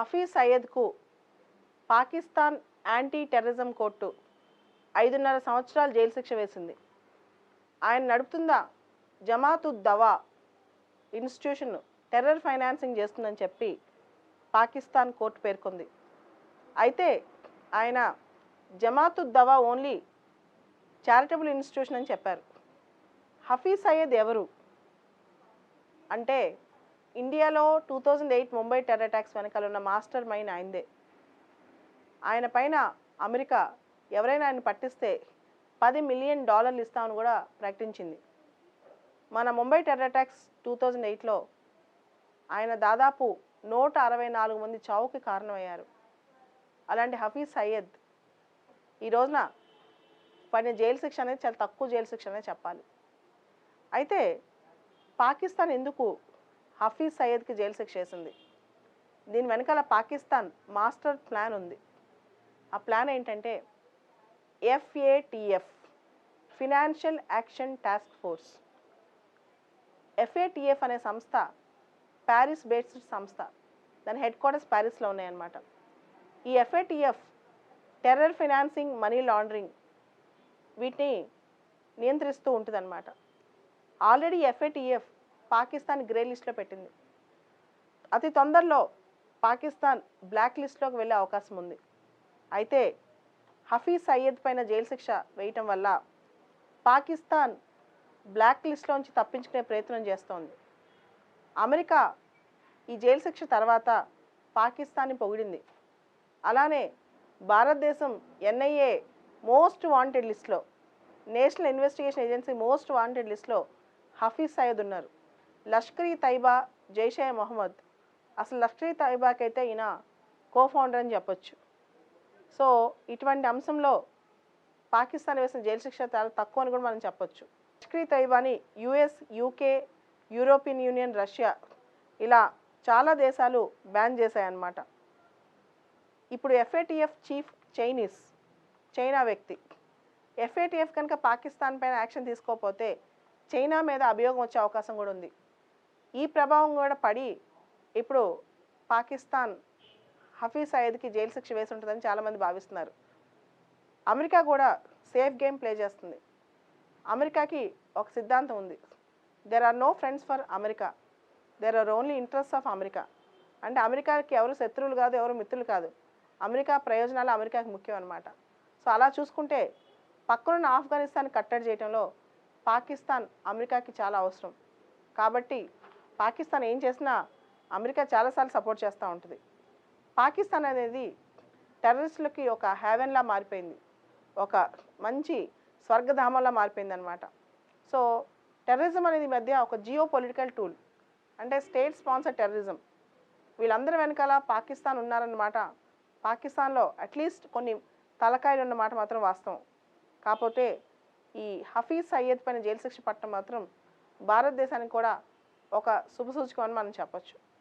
హఫీజ్ సయ్యద్కు Pakistan anti terrorism court ఐదున్నర సంవత్సరాలు జైలు శిక్ష వేసింది. ఆయన నడుపుతుందా Jamaatud Dawa institution terror financing చేస్తుందని చెప్పి పాకిస్తాన్ కోర్టు పేర్కొంది. అయితే ఆయన Jamaatud Dawa only charitable institution అని చెప్పారు. హఫీజ్ సయ్యద్ ఎవరు? అంటే ఇండియాలో two thousand eight Mumbai terror attacks వెనకాల ఉన్న మాస్టర్ మైండ్ ఆయనదే ఆయన పైన అమెరికా ఎవరైనా ఆయన పట్టిస్తే పది మిలియన్ డాలర్లు ఇస్తామని కూడా ప్రకటించింది. మన Mumbai terror attacks two thousand ఎయిట్లో ఆయన దాదాపు నూట అరవై నాలుగు మంది చావుకి కారణమయ్యారు. అలాంటి హఫీజ్ సయ్యద్ ఈ రోజున పడిన జైలు శిక్ష అనేది చాలా తక్కువ జైలు శిక్ష అనే చెప్పాలి. అయితే పాకిస్తాన్ ఎందుకు హఫీజ్ సయ్యద్కి జైలు శిక్ష వేసింది. దీని వెనకాల పాకిస్తాన్ మాస్టర్ ప్లాన్ ఉంది. ఆ ప్లాన్ ఏంటంటే FATF financial action task force. FATF అనే సంస్థ ప్యారిస్ బేస్డ్ సంస్థ. దాని హెడ్ క్వార్టర్స్ ప్యారిస్లో ఉన్నాయన్నమాట. ఈ FATF terror financing money laundering వీటిని నియంత్రిస్తూ ఉంటుందన్నమాట. ఆల్రెడీ ఎఫ్ఏటిఎఫ్ పాకిస్తాన్ గ్రే లిస్ట్లో పెట్టింది. అతి తొందరలో పాకిస్తాన్ బ్లాక్ లిస్ట్లోకి వెళ్ళే అవకాశం ఉంది. అయితే హఫీజ్ సయ్యద్ పైన జైలు శిక్ష వేయటం వల్ల పాకిస్తాన్ బ్లాక్ లిస్ట్లోంచి తప్పించుకునే ప్రయత్నం చేస్తోంది. అమెరికా ఈ జైలు శిక్ష తర్వాత పాకిస్తాన్ని పొగిడింది. అలానే భారతదేశం ఎన్ఐఏ మోస్ట్ వాంటెడ్ లిస్ట్లో national investigation agency most wanted లిస్ట్లో హఫీజ్ సయ్యద్ ఉన్నారు. లష్కర్ ఈ తైబా జైషే మొహమ్మద్. అసలు లష్కర్ ఈ ఈయన కో ఫౌండర్ అని చెప్పొచ్చు. సో ఇటువంటి అంశంలో పాకిస్తాన్ వేసిన జైలు శిక్ష చాలా తక్కువ అని కూడా మనం చెప్పొచ్చు. Lashkar e తైబాని US UK European Union Russia ఇలా చాలా దేశాలు బ్యాన్ చేశాయన్నమాట. ఇప్పుడు ఎఫ్ఏటిఎఫ్ చీఫ్ చైనీస్ చైనా వ్యక్తి. ఎఫ్ఏటిఎఫ్ కనుక పాకిస్తాన్ పైన యాక్షన్ తీసుకోకపోతే చైనా మీద అభియోగం వచ్చే అవకాశం కూడా ఉంది. ఈ ప్రభావం కూడా పడి ఇప్పుడు పాకిస్తాన్ హఫీజ్ సయ్యద్కి జైలు శిక్ష వేసి ఉంటుందని చాలామంది భావిస్తున్నారు. అమెరికా కూడా సేఫ్ గేమ్ ప్లే చేస్తుంది. అమెరికాకి ఒక సిద్ధాంతం ఉంది. There are no friends for America there are only interest of America అంటే అమెరికాకి ఎవరు శత్రువులు కాదు ఎవరు మిత్రులు కాదు. అమెరికా ప్రయోజనాలు అమెరికాకి ముఖ్యం అనమాట సో అలా చూసుకుంటే పక్కనున్న ఆఫ్ఘనిస్తాన్ కట్టడి చేయడంలో పాకిస్తాన్ అమెరికాకి చాలా అవసరం. కాబట్టి పాకిస్తాన్ ఏం చేసినా అమెరికా చాలాసార్లు సపోర్ట్ చేస్తూ ఉంటుంది. పాకిస్తాన్ అనేది టెర్రరిస్టులకి ఒక హ్యావెన్లా మారిపోయింది. ఒక మంచి స్వర్గధామంలా మారిపోయింది అనమాట సో టెర్రరిజం అనేది మధ్య ఒక జియో పొలిటికల్ టూల్. అంటే స్టేట్ స్పాన్సర్ టెర్రరిజం. వీళ్ళందరి వెనకాల పాకిస్తాన్ ఉన్నారన్నమాట. పాకిస్తాన్లో అట్లీస్ట్ కొన్ని తలకాయలు ఉన్నమాట మాత్రం వాస్తవం. కాకపోతే ఈ హఫీజ్ సయ్యద్ పైన జైలు శిక్ష పట్టడం మాత్రం భారతదేశానికి కూడా ఒక శుభసూచకం అని మనం చెప్పొచ్చు.